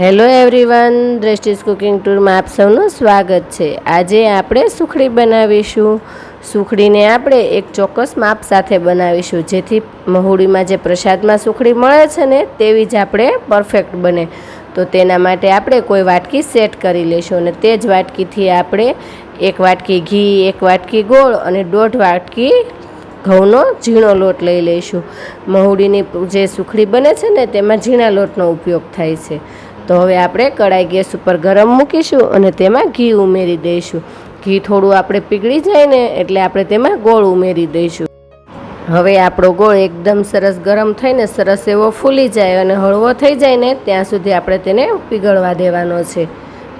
Hello everyone, Drashti's cooking ટૂરમાં આપ સૌનું સ્વાગત છે. આજે આપણે સુખડી બનાવીશું. સુખડીને આપણે એક ચોક્કસ માપ સાથે બનાવીશું, જેથી મહુડીમાં જે પ્રસાદમાં સુખડી મળે છે ને, તેવી જ આપણે પરફેક્ટ બને. તો તેના માટે આપણે કોઈ વાટકી સેટ કરી લઈશું અને તે જ વાટકીથી આપણે એક વાટકી ઘી, એક વાટકી ગોળ અને દોઢ વાટકી ઘઉંનો ઝીણો લોટ લઈ લઈશું. મહુડીની જે સુખડી બને છે ને, તેમાં ઝીણા લોટનો ઉપયોગ થાય છે. તો હવે આપણે કડાઈ ગેસ ઉપર ગરમ મૂકીશું અને તેમાં ઘી ઉમેરી દઈશું. ઘી થોડું આપણે પીગળી જાય ને એટલે આપણે તેમાં ગોળ ઉમેરી દઈશું. હવે આપણો ગોળ એકદમ સરસ ગરમ થઈને સરસ એવો ફૂલી જાય અને હળવો થઈ જાય ને ત્યાં સુધી આપણે તેને પીગળવા દેવાનો છે.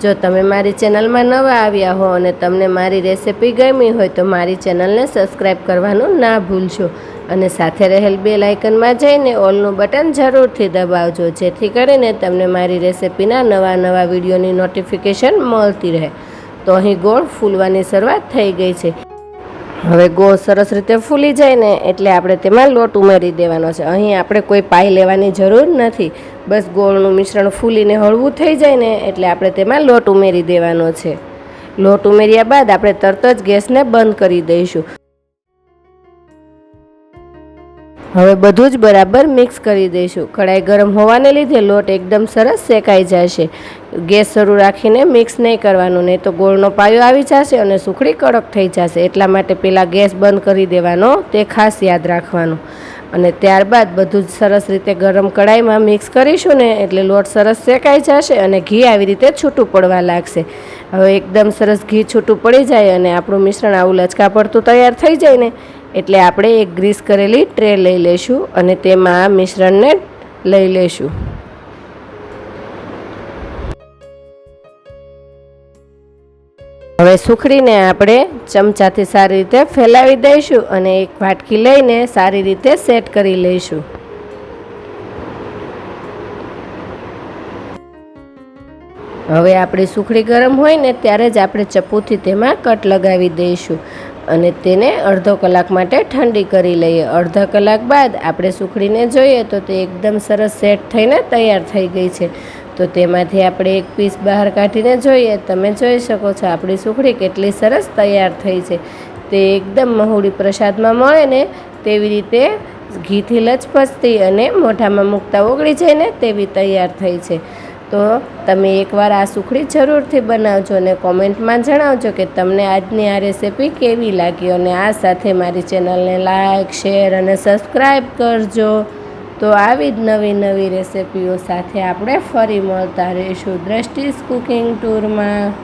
જો તમે મારી ચેનલમાં નવા આવ્યા હો અને તમને મારી રેસિપી ગમી હોય તો મારી ચેનલને સબસ્ક્રાઈબ કરવાનું ના ભૂલશો. અને સાથે રહેલ બે લાઇકનમાં જઈને ઓલનું બટન જરૂરથી દબાવજો, જેથી કરીને તમને મારી રેસિપીના નવા નવા વિડીયોની નોટિફિકેશન મળતી રહે. તો અહીં ગોળ ફૂલવાની શરૂઆત થઈ ગઈ છે. હવે ગોળ સરસ રીતે ફૂલી જાય ને એટલે આપણે તેમાં લોટ ઉમેરી દેવાનો છે. અહીં આપણે કોઈ પાઈ લેવાની જરૂર નથી. બસ ગોળનું મિશ્રણ ફૂલીને હળવું થઈ જાય ને એટલે આપણે તેમાં લોટ ઉમેરી દેવાનો છે. લોટ ઉમેર્યા બાદ આપણે તરત જ ગેસને બંધ કરી દઈશું. હવે બધું જ બરાબર મિક્સ કરી દઈશું. કઢાઈ ગરમ હોવાને લીધે લોટ એકદમ સરસ શેકાઈ જશે. ગેસ શરૂ રાખીને મિક્સ નહીં કરવાનું, નહીં તો ગોળનો પાયો આવી જશે અને સુખડી કડક થઈ જશે. એટલા માટે પહેલાં ગેસ બંધ કરી દેવાનો, તે ખાસ યાદ રાખવાનું. અને ત્યારબાદ બધું જ સરસ રીતે ગરમ કઢાઈમાં મિક્સ કરીશું ને, એટલે લોટ સરસ શેકાઈ જશે અને ઘી આવી રીતે છૂટું પડવા લાગશે. હવે એકદમ સરસ ઘી છૂટું પડી જાય અને આપણું મિશ્રણ આવું લચકા પડતું તૈયાર થઈ જાય ને એટલે આપણે એક ગ્રીસ કરેલી ટ્રે લઈ લઈશું અને તેમાં આ મિશ્રણને લઈ લઈશું હવે સુખડીને આપણે ચમચાથી સારી રીતે ફેલાવી દઈશું અને એક વાટકી લઈને સારી રીતે સેટ કરી લઈશું. હવે આપણી સુખડી ગરમ હોય ને ત્યારે જ આપણે ચપ્પુથી તેમાં કટ લગાવી દઈશું. અને તેને અડધો કલાક માટે ઠંડી કરી લઈએ. અડધા કલાક બાદ આપણે સુખડીને જોઈએ તો તે એકદમ સરસ સેટ થઈને તૈયાર થઈ ગઈ છે. તો તેમાંથી આપણે એક પીસ બહાર કાઢીને જોઈએ. તમે જોઈ શકો છો આપણી સુખડી કેટલી સરસ તૈયાર થઈ છે. તે એકદમ મહુડી પ્રસાદમાં મળે ને તેવી રીતે ઘીથી લચપચતી અને મોઢામાં મૂકતા ઓગળી જાય ને તેવી તૈયાર થઈ છે. તો તમે એકવાર આ સુખડી જરૂરથી બનાવજો અને કોમેન્ટમાં જણાવજો કે તમને આજની આ રેસિપી કેવી લાગી અને આ સાથે મારી ચેનલને લાઇક શેર અને સબસ્ક્રાઈબ કરજો. તો આવી જ નવી નવી રેસિપીઓ સાથે આપણે ફરી મળતા રહીશું દ્રષ્ટિસ કુકિંગ ટૂરમાં.